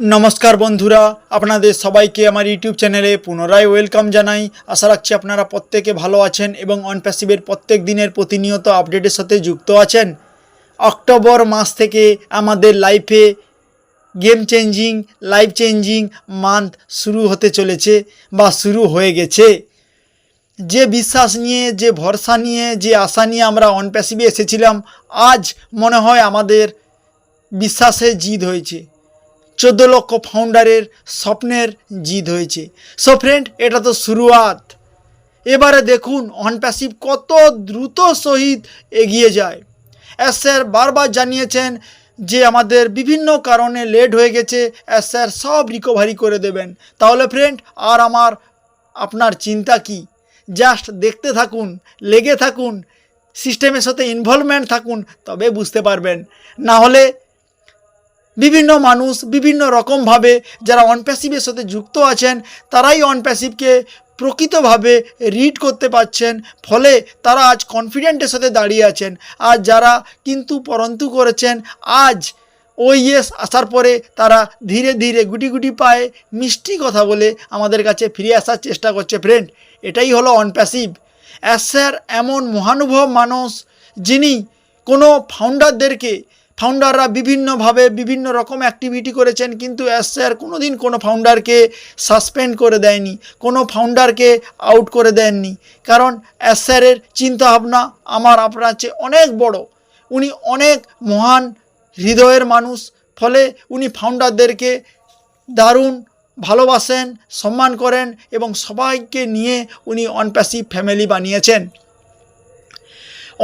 নমস্কার বন্ধুরা, আপনাদের সবাইকে আমার ইউটিউব চ্যানেলে পুনরায় ওয়েলকাম জানাই। আশা রাখছি আপনারা প্রত্যেকে ভালো আছেন এবং অনপ্যাসিভের প্রত্যেক দিনের প্রতিনিয়ত আপডেটের সাথে যুক্ত আছেন। অক্টোবর মাস থেকে আমাদের লাইফে game changing life changing month শুরু হতে চলেছে বা শুরু হয়ে গেছে। যে বিশ্বাস নিয়ে, যে ভরসা নিয়ে, যে আশা নিয়ে আমরা অনপ্যাসিভে এসেছিলাম, আজ মনে হয় আমাদের বিশ্বাসে জিদ হয়েছে। চোদ্দ লক্ষ ফাউন্ডারের স্বপ্নের জিদ হয়েছে। সো ফ্রেন্ড এটা তো শুরুয়াত। এবারে দেখুন অনপ্যাসিভ কত দ্রুত সহিত এগিয়ে যায়। এস স্যার বারবার জানিয়েছেন যে আমাদের বিভিন্ন কারণে লেট হয়ে গেছে এস স্যার সব রিকভারি করে দেবেন। তাহলে ফ্রেন্ড আর আমার, আপনার চিন্তা কি? জাস্ট দেখতে থাকুন, লেগে থাকুন সিস্টেমের সাথে ইনভলভমেন্ট থাকুন, তবে বুঝতে পারবেন। না হলে বিভিন্ন মানুষ বিভিন্ন রকমভাবে যারা অনপ্যাসিভের সাথে যুক্ত আছেন, তারাই অনপ্যাসিভকে প্রকৃতভাবে রিড করতে পারছেন। ফলে তারা আজ কনফিডেন্টের সাথে দাঁড়িয়ে আছেন। আর যারা কিন্তু পরন্তু করেছেন, আজ ওইএস আসার পরে তারা ধীরে ধীরে গুটি গুটি পায়ে মিষ্টি কথা বলে আমাদের কাছে ফিরে আসার চেষ্টা করছে। ফ্রেন্ড এটাই হলো অনপ্যাসিভ অ্যাসার এমন মহানুভব মানুষ যিনি কোনো ফাউন্ডারদেরকে ফাউন্ডাররা বিভিন্নভাবে বিভিন্ন রকম অ্যাক্টিভিটি করেছেন, কিন্তু এস স্যার কোনো দিন কোনো ফাউন্ডারকে সাসপেন্ড করে দেয়নি, কোনো ফাউন্ডারকে আউট করে দেননি। কারণ এস স্যারের চিন্তাভাবনা আমার আপনার চেয়ে অনেক বড়। উনি অনেক মহান হৃদয়ের মানুষ, ফলে উনি ফাউন্ডারদেরকে দারুণ ভালোবাসেন, সম্মান করেন এবং সবাইকে নিয়ে উনি অনপ্যাসিভ ফ্যামিলি বানিয়েছেন।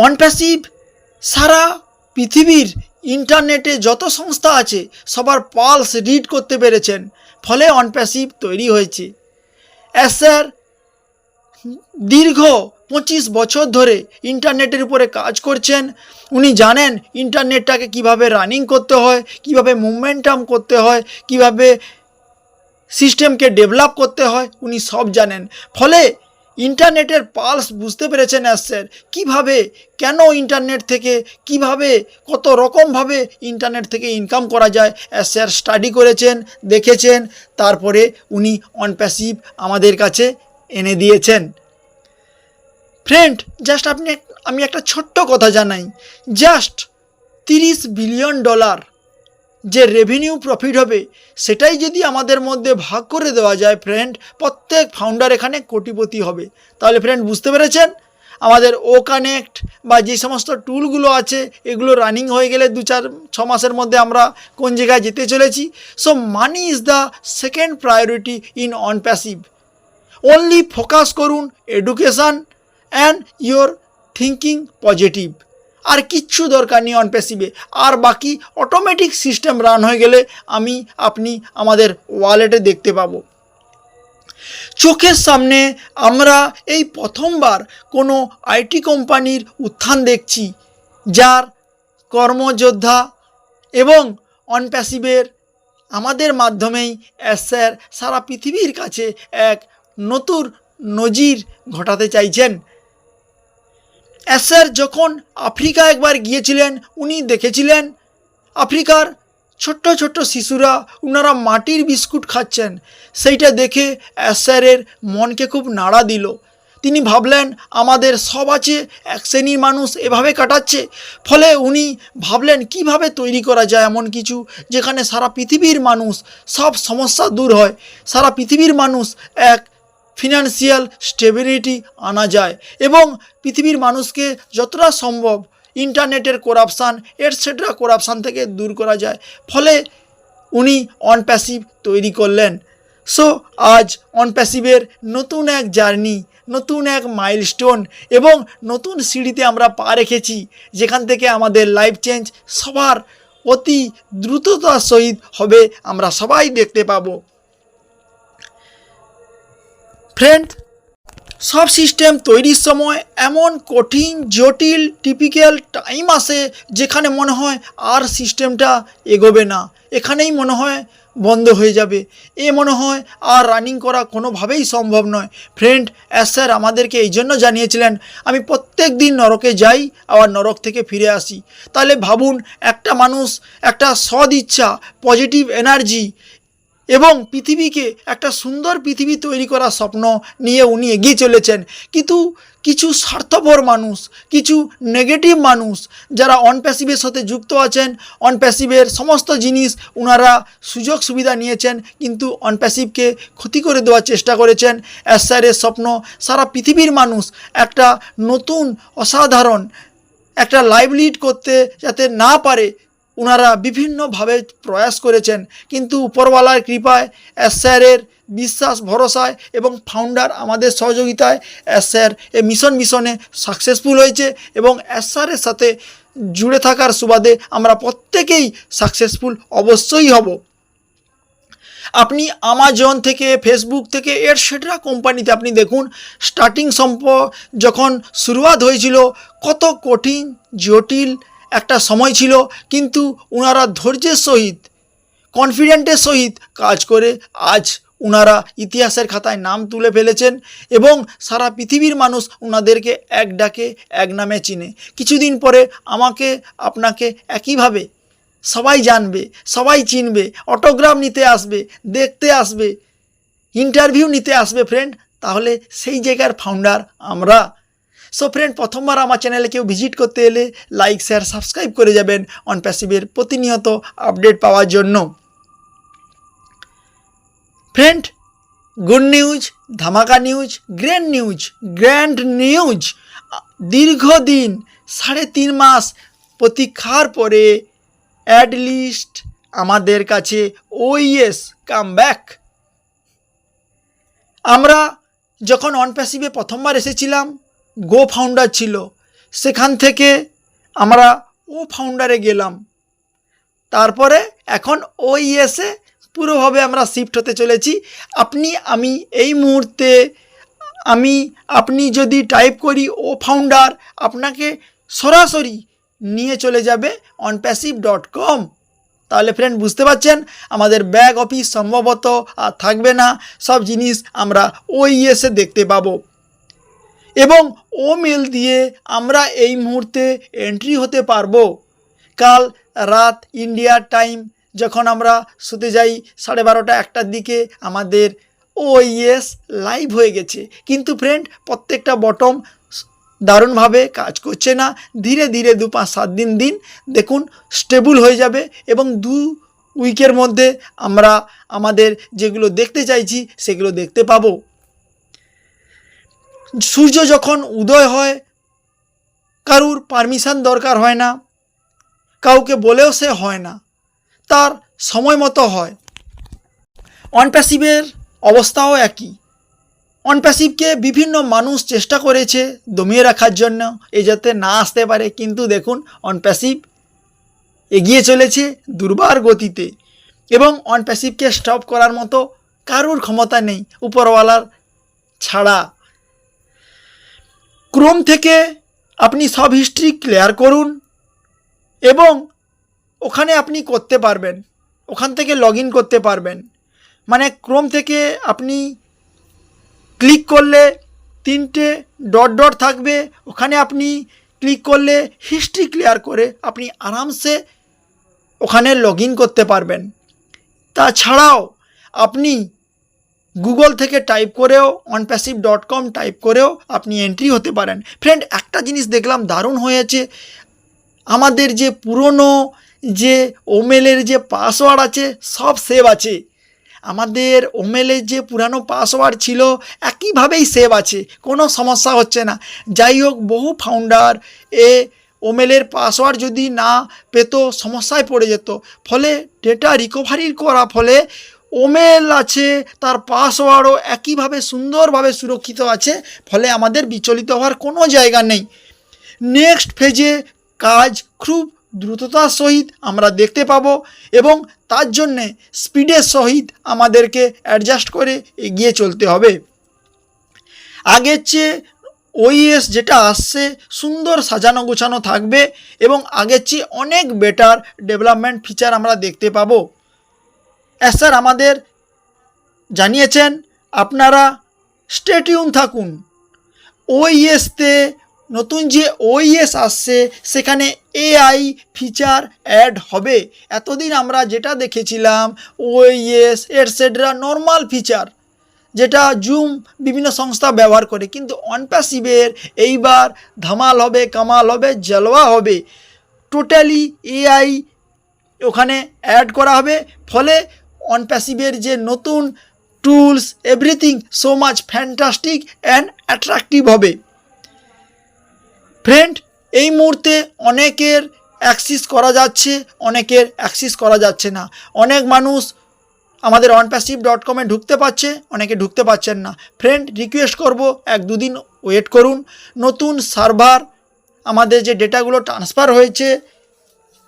অনপ্যাসিভ সারা পৃথিবীর ইন্টারনেটে যত সংস্থা আছে, সবার পালস রিড করতে পেরেছেন। ফলে অনপ্যাসিভ তৈরি হয়েছে। স্যার দীর্ঘ পঁচিশ বছর ধরে ইন্টারনেটের উপরে কাজ করছেন। উনি জানেন ইন্টারনেটটাকে কীভাবে রানিং করতে হয়, কীভাবে মুভমেন্টাম করতে হয়, কীভাবে সিস্টেমকে ডেভেলপ করতে হয়, উনি সব জানেন। ফলে ইন্টারনেটের পালস বুঝতে পেরেছেন, স্যার? কীভাবে, কেন ইন্টারনেট থেকে, কীভাবে, কত রকমভাবে ইন্টারনেট থেকে ইনকাম করা যায়? স্যার স্টাডি করেছেন, দেখেছেন, তারপরে উনি অনপ্যাসিভ আমাদের কাছে এনে দিয়েছেন। ফ্রেন্ড জাস্ট আপনি আমি একটা ছোট্ট কথা জানাই। জাস্ট তিরিশ বিলিয়ন ডলার যে রেভিনিউ প্রফিট হবে, সেটাই যদি আমাদের মধ্যে ভাগ করে দেওয়া যায় ফ্রেন্ড প্রত্যেক ফাউন্ডার এখানে কোটিপতি হবে। তাহলে ফ্রেন্ড বুঝতে পেরেছেন? আমাদের ও কানেক্ট বা যে সমস্ত টুলগুলো আছে, এগুলো রানিং হয়ে গেলে দু চার, ছ মাসের মধ্যে আমরা কোন জায়গায় যেতে চলেছি। So money is the second priority in OnPassive only focus করুন education and your thinking positive আর কিচ্ছু দরকার নেই অনপ্যাসিভে আর বাকি অটোমেটিক সিস্টেম রান হয়ে গেলে আমি, আপনি আমাদের ওয়ালেটে দেখতে পাবো। চোখের সামনে আমরা এই প্রথমবার কোনো আইটি কোম্পানির উত্থান দেখছি, যার কর্মযোদ্ধা এবং অনপ্যাসিভের আমাদের মাধ্যমেই স্যার সারা পৃথিবীর কাছে এক নতুন নজির ঘটাতে চাইছেন। স্যার যখন আফ্রিকা একবার গিয়েছিলেন, উনি দেখেছিলেন আফ্রিকার ছোট্ট ছোট্ট শিশুরা ওনারা মাটির বিস্কুট খাচ্ছেন। সেইটা দেখে স্যারের মনকে খুব নাড়া দিল। তিনি ভাবলেন, আমাদের সব আছে, এক শ্রেণির মানুষ এভাবে কাটাচ্ছে। ফলে উনি ভাবলেন, কীভাবে তৈরি করা যায় এমন কিছু যেখানে সারা পৃথিবীর মানুষ সব সমস্যা দূর হয়? সারা পৃথিবীর মানুষ এক ফিনান্সিয়াল স্টেবিলিটি আনা যায় এবং পৃথিবীর মানুষকে যতটা সম্ভব ইন্টারনেটের করাপশান এটসেট্রা করাপশান থেকে দূর করা যায়। ফলে উনি অনপ্যাসিভ তৈরি করলেন। সো আজ অনপ্যাসিভের নতুন এক জার্নি নতুন এক মাইলস্টোন এবং নতুন সিঁড়িতে আমরা পা রেখেছি, যেখান থেকে আমাদের লাইফ চেঞ্জ সবার অতি দ্রুততার সহিত হবে, আমরা সবাই দেখতে পাবো। ফ্রেন্ড সব সিস্টেম তৈরির সময় এমন কঠিন, জটিল টিপিক্যাল টাইম আসে যেখানে মনে হয় আর সিস্টেমটা এগোবে না। এখানেই মনে হয় বন্ধ হয়ে যাবে। এ মনে হয় আর রানিং করা কোনোভাবেই সম্ভব নয়। ফ্রেন্ড অ্যাস স্যার আমাদেরকে এই জন্য জানিয়েছিলেন, আমি প্রত্যেক দিন নরকে যাই, আবার নরক থেকে ফিরে আসি। তাহলে ভাবুন, একটা মানুষ একটা সদ ইচ্ছা পজিটিভ এনার্জি এবং পৃথিবীকে একটা সুন্দর পৃথিবী তৈরি করার স্বপ্ন নিয়ে উনি এগিয়ে চলেছেন। কিন্তু কিছু স্বার্থপর মানুষ, কিছু নেগেটিভ মানুষ যারা অনপ্যাসিভের সাথে যুক্ত আছেন অনপ্যাসিভের সমস্ত জিনিস ওনারা সুযোগ সুবিধা নিয়েছেন, কিন্তু অনপ্যাসিভকে ক্ষতি করে দেওয়ার চেষ্টা করেছেন। এসআরের স্বপ্ন, সারা পৃথিবীর মানুষ একটা নতুন, অসাধারণ, একটা লাইভ লিড করতে যাতে না পারে ওনারা বিভিন্নভাবে প্রয়াস করেছেন। কিন্তু উপরওয়ালার কৃপায় এসআরের বিশ্বাস, ভরসায় এবং ফাউন্ডার আমাদের সহযোগিতায় এসআর এ মিশন মিশনে সাকসেসফুল হয়েছে এবং এসআরের সাথে জুড়ে থাকার সুবাদে আমরা প্রত্যেকেই সাকসেসফুল অবশ্যই হব। আপনি আমাজন থেকে ফেসবুক থেকে এটসেট্রা কোম্পানিতে আপনি দেখুন স্টার্টিং সম্প যখন শুরুয়াত হয়েছিল, কত কঠিন, জটিল একটা সময় ছিল, কিন্তু ওনারা ধৈর্যের সহিত কনফিডেন্টের সহিত কাজ করে আজ ওনারা ইতিহাসের খাতায় নাম তুলে ফেলেছেন এবং সারা পৃথিবীর মানুষ ওনাদেরকে এক ডাকে, এক নামে চিনে। কিছুদিন পরে আমাকে, আপনাকে একইভাবে সবাই জানবে, সবাই চিনবে অটোগ্রাফ নিতে আসবে, দেখতে আসবে ইন্টারভিউ নিতে আসবে ফ্রেন্ড তাহলে সেই জায়গার ফাউন্ডার আমরা। সো ফ্রেন্ড প্রথমবার আমার চ্যানেলে কেউ ভিজিট করতে এলে লাইক শেয়ার সাবস্ক্রাইব করে যাবেন অন প্যাসিভের প্রতিনিয়ত আপডেট পাওয়ার জন্য। ফ্রেন্ড গুড নিউজ ধামাকা news grand news grand news দীর্ঘদিন, সাড়ে তিন মাস প্রতীক্ষার পরে অ্যাট লিস্ট আমাদের কাছে ওইএস কাম ব্যাক আমরা যখন অনপ্যাসিভে প্রথমবার এসেছিলাম গো ফাউন্ডার ছিল। সেখান থেকে আমরা ও ফাউন্ডারে গেলাম। তারপরে এখন ওই এসে পুরোভাবে আমরা শিফট হতে চলেছি। আপনি, আমি এই মুহূর্তে, আমি, আপনি যদি টাইপ করি ও ফাউন্ডার আপনাকে সরাসরি নিয়ে চলে যাবে অনপ্যাসিভ ডট কম তাহলে ফ্রেন্ড বুঝতে পারছেন? আমাদের ব্যাগ অফিস সম্ভবত আর থাকবে না। সব জিনিস আমরা ওই এসে দেখতে পাবো। এবং ও মেল দিয়ে আমরা এই মুহূর্তে এন্ট্রি হতে পারব। কাল রাত ইন্ডিয়ার টাইম যখন আমরা শুতে যাই সাড়ে বারোটা একটার দিকে, আমাদের ওইএস লাইভ হয়ে গেছে। কিন্তু ফ্রেন্ড প্রত্যেকটা বটম দারুণভাবে কাজ করছে না। ধীরে ধীরে দু পাঁচ সাত দিন দিন দেখুন স্টেবল হয়ে যাবে এবং দু উইকের মধ্যে আমরা আমাদের যেগুলো দেখতে চাইছি, সেগুলো দেখতে পাবো। সূর্য যখন উদয় হয়, কারুর পারমিশন দরকার হয় না, কাউকে বলেও সে হয় না, তার সময় মতো হয়। অনপ্যাসিভের অবস্থাও একই। অনপ্যাসিভকে বিভিন্ন মানুষ চেষ্টা করেছে দমিয়ে রাখার জন্য, এ যাতে না আসতে পারে। কিন্তু দেখুন অনপ্যাসিভ এগিয়ে চলেছে দুর্বার গতিতে এবং অনপ্যাসিভকে স্টপ করার মতো কারুর ক্ষমতা নেই। উপরওয়ালার ছাড়া ক্রোম থেকে আপনি সব হিস্ট্রি ক্লিয়ার করুন এবং ওখানে আপনি করতে পারবেন। ওখান থেকে লগ করতে পারবেন। মানে ক্রোম থেকে আপনি ক্লিক করলে তিনটে ডট ডট থাকবে। ওখানে আপনি ক্লিক করলে হিস্ট্রি ক্লিয়ার করে আপনি আরামসে ওখানে লগ করতে পারবেন। তাছাড়াও আপনি গুগল থেকে টাইপ করেও অনপ্যাসিভ ডট কম টাইপ করেও আপনি এন্ট্রি হতে পারেন। ফ্রেন্ড একটা জিনিস দেখলাম দারুণ হয়েছে। আমাদের যে পুরনো যে ওমেলের যে পাসওয়ার্ড আছে, সব সেভ আছে। আমাদের ওমেলের যে পুরানো পাসওয়ার্ড ছিল, একইভাবেই সেভ আছে। কোনো সমস্যা হচ্ছে না। যাই হোক, বহু ফাউন্ডার এ ওমেলের পাসওয়ার্ড যদি না পেত, সমস্যায় পড়ে যেত। ফলে ডেটা রিকভারি করা ফলে ওমেল আছে, তার পাসওয়ার্ডও একইভাবে সুন্দরভাবে সুরক্ষিত আছে, ফলে আমাদের বিচলিত হওয়ার কোনো জায়গা নেই। নেক্সট ফেজে কাজ খুব দ্রুততার সহিত আমরা দেখতে পাবো এবং তার জন্যে স্পিডের সহিত আমাদেরকে অ্যাডজাস্ট করে এগিয়ে চলতে হবে। আগের চেয়ে ওইএস যেটা আসছে, সুন্দর সাজানো গোছানো থাকবে এবং আগের চেয়ে অনেক বেটার ডেভেলপমেন্ট ফিচার আমরা দেখতে পাবো। স্যার আমাদের জানিয়েছেন, আপনারা স্টেটিউন থাকুন। ওইএসতে নতুন যে ওইএস আসছে, সেখানে এআই ফিচার অ্যাড হবে। এতদিন আমরা যেটা দেখেছিলাম, ওইএস এটসেট্রা নর্মাল ফিচার যেটা জুম বিভিন্ন সংস্থা ব্যবহার করে। কিন্তু অনপ্যাসিভের এইবার ধামাল হবে, কামাল হবে জলওয়া হবে। টোটালি এআই ওখানে অ্যাড করা হবে। ফলে অনপ্যাসিভের যে নতুন tools everything so much fantastic and attractive হবে। ফ্রেন্ড এই মুহূর্তে অনেকের অ্যাক্সিস করা যাচ্ছে, অনেকের অ্যাক্সিস করা যাচ্ছে না। অনেক মানুষ আমাদের অনপ্যাসিভ ডট কমে ঢুকতে পারছে, অনেকে ঢুকতে পারছেন না। ফ্রেন্ড রিকোয়েস্ট করব, এক দুদিন ওয়েট করুন। নতুন সার্ভার আমাদের যে ডেটাগুলো ট্রান্সফার হয়েছে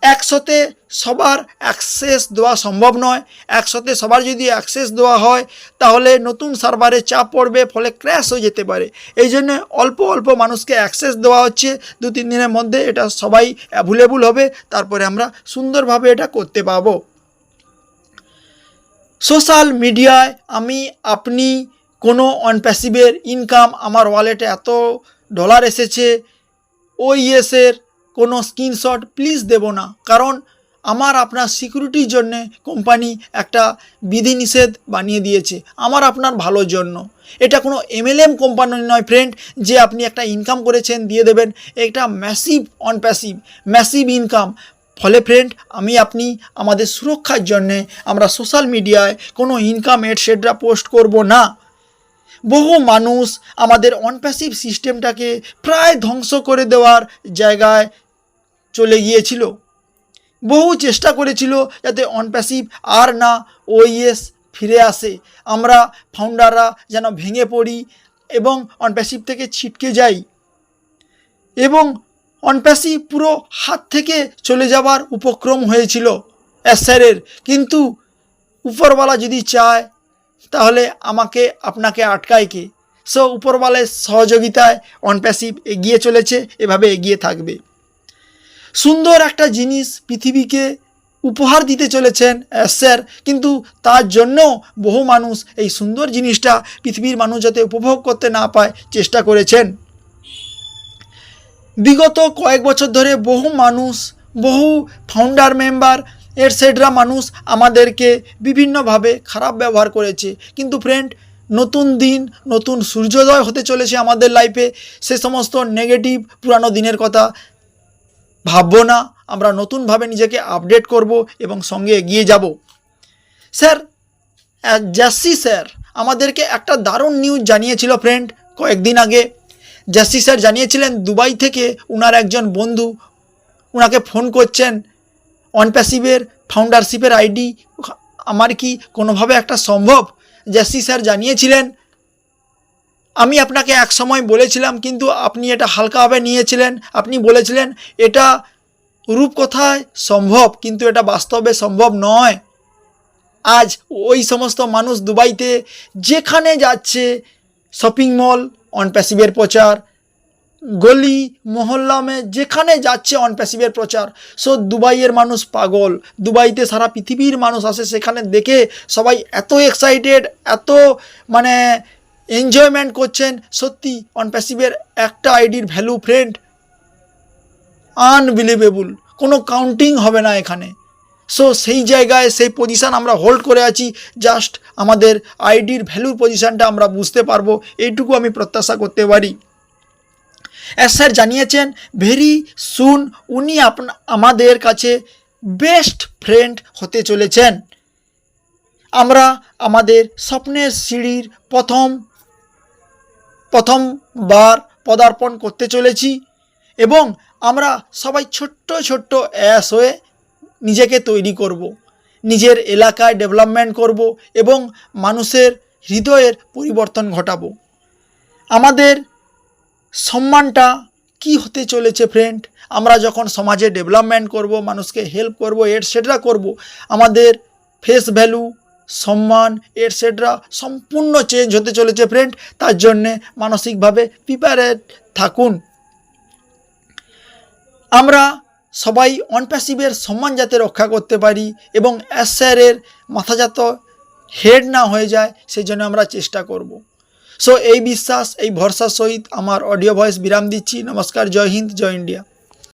একসাথে সবার অ্যাক্সেস দেওয়া সম্ভব নয়। একসাথে সবার যদি অ্যাক্সেস দেওয়া হয়, তাহলে নতুন সার্ভারে চাপ পড়বে, ফলে ক্র্যাশ হয়ে যেতে পারে। এই জন্য অল্প অল্প মানুষকে অ্যাক্সেস দেওয়া হচ্ছে। দু তিন দিনের মধ্যে এটা সবাই অ্যাভেলেবল হবে। তারপরে আমরা সুন্দরভাবে এটা করতে পারব। সোশ্যাল মিডিয়ায় আমি, আপনি কোনো অনপ্যাসিভের ইনকাম আমার ওয়ালেটে এত ডলার এসেছে ওইএসের কোনো স্ক্রিনশট প্লিজ দেব না। কারণ আমার আপনার সিকিউরিটির জন্যে কোম্পানি একটা বিধিনিষেধ বানিয়ে দিয়েছে। আমার আপনার ভালোর জন্য। এটা কোনো এমএলএম কোম্পানি নয় ফ্রেন্ড যে আপনি একটা ইনকাম করেছেন, দিয়ে দেবেন। এটা massive OnPassive massive income ফলে ফ্রেন্ড আমি, আপনি আমাদের সুরক্ষার জন্যে আমরা সোশ্যাল মিডিয়ায় কোনো ইনকাম এটসেট্রা পোস্ট করব না। বহু মানুষ আমাদের অনপ্যাসিভ সিস্টেমটাকে প্রায় ধ্বংস করে দেওয়ার জায়গায় চলে গিয়েছিল। বহু চেষ্টা করেছিল যাতে অনপ্যাসিভ আর না ওইএস ফিরে আসে। আমরা ফাউন্ডাররা যেন ভেঙে পড়ি এবং অনপ্যাসিভ থেকে ছিটকে যাই। এবং অনপ্যাসিভ পুরো হাত থেকে চলে যাবার উপক্রম হয়েছিল অ্যাসারের। কিন্তু উপরওয়ালা যদি চায়, তাহলে আমাকে, আপনাকে আটকায় কে? সো উপরওয়ালের সহযোগিতায় অনপ্যাসিভ এগিয়ে চলেছে, এভাবে এগিয়ে থাকবে। সুন্দর একটা জিনিস পৃথিবীকে উপহার দিতে চলেছেন স্যার। কিন্তু তার জন্য বহু মানুষ এই সুন্দর জিনিসটা পৃথিবীর মানুষ যাতে উপভোগ করতে না পায় চেষ্টা করেছেন। বিগত কয়েক বছর ধরে বহু মানুষ, বহু ফাউন্ডার মেম্বার এটসেট্রা মানুষ আমাদেরকে বিভিন্নভাবে খারাপ ব্যবহার করেছে। কিন্তু ফ্রেন্ড নতুন দিন, নতুন সূর্যোদয় হতে চলেছে আমাদের লাইফে সে সমস্ত নেগেটিভ পুরানো দিনের কথা ভাববো না, আমরা নতুনভাবে নিজেকে আপডেট করব এবং সঙ্গে এগিয়ে যাব। স্যার জাসি স্যার, আমাদেরকে একটা দারুণ নিউজ জানিয়েছিল ফ্রেন্ড কয়েকদিন আগে। জ্যাসি স্যার জানিয়েছিলেন, দুবাই থেকে উনার একজন বন্ধু, উনাকে ফোন করছেন। অনপ্যাসিভের ফাউন্ডারশিপের আইডি আমার কি কোনোভাবে একটা সম্ভব? জ্যাসি স্যার জানিয়েছিলেন আমি আপনাকে এক সময় বলেছিলাম, কিন্তু আপনি এটা হালকাভাবে নিয়েছিলেন। আপনি বলেছিলেন, এটা রূপকথায় সম্ভব, কিন্তু এটা বাস্তবে সম্ভব নয়। আজ ওই সমস্ত মানুষ দুবাইতে যেখানে যাচ্ছে, শপিং মল অনপ্যাসিভের প্রচার, গলি, মহল্লামে যেখানে যাচ্ছে অনপ্যাসিভের প্রচার, সো দুবাইয়ের মানুষ পাগল। দুবাইতে সারা পৃথিবীর মানুষ আসে সেখানে দেখে সবাই এত এক্সাইটেড এত মানে এনজয়মেন্ট করছেন, সত্যি অনপ্যাসিভের একটা আইডির ভ্যালু ফ্রেন্ড আনবিলিভেবল কোনো কাউন্টিং হবে না এখানে। সো সেই জায়গায়, সেই পজিশান আমরা হোল্ড করে আছি জাস্ট আমাদের আইডির ভ্যালুর পজিশানটা আমরা বুঝতে পারব, এইটুকু আমি প্রত্যাশা করতে পারি। অ্যাজ স্যার জানিয়েছেন ভেরি সুন উনি আপনা, আমাদের কাছে বেস্ট ফ্রেন্ড হতে চলেছেন। আমরা আমাদের স্বপ্নের সিঁড়ির প্রথম প্রথমবার পদার্পণ করতে চলেছি এবং আমরা সবাই ছোট্ট ছোট্ট অ্যাস হয়ে নিজেকে তৈরি করব। নিজের এলাকায় ডেভেলপমেন্ট করব এবং মানুষের হৃদয়ের পরিবর্তন ঘটাবো আমাদের সম্মানটা কি হতে চলেছে ফ্রেন্ড আমরা যখন সমাজে ডেভেলপমেন্ট করব, মানুষকে হেল্প করব এটসেট্রা করব, আমাদের ফেস ভ্যালু সম্মান এটসেট্রা সম্পূর্ণ চেঞ্জ হতে চলেছে ফ্রেন্ড তার জন্যে মানসিকভাবে প্রিপারেড থাকুন। আমরা সবাই অনপ্যাসিভের সম্মান যাতে রক্ষা করতে পারি এবং অ্যাসারের মাথা যাতে হেড না হয়ে যায় সেই জন্য আমরা চেষ্টা করব। সো এই বিশ্বাস, এই ভরসার সহিত আমার অডিও ভয়েস বিরাম দিচ্ছি। নমস্কার, জয় হিন্দ, জয় ইন্ডিয়া।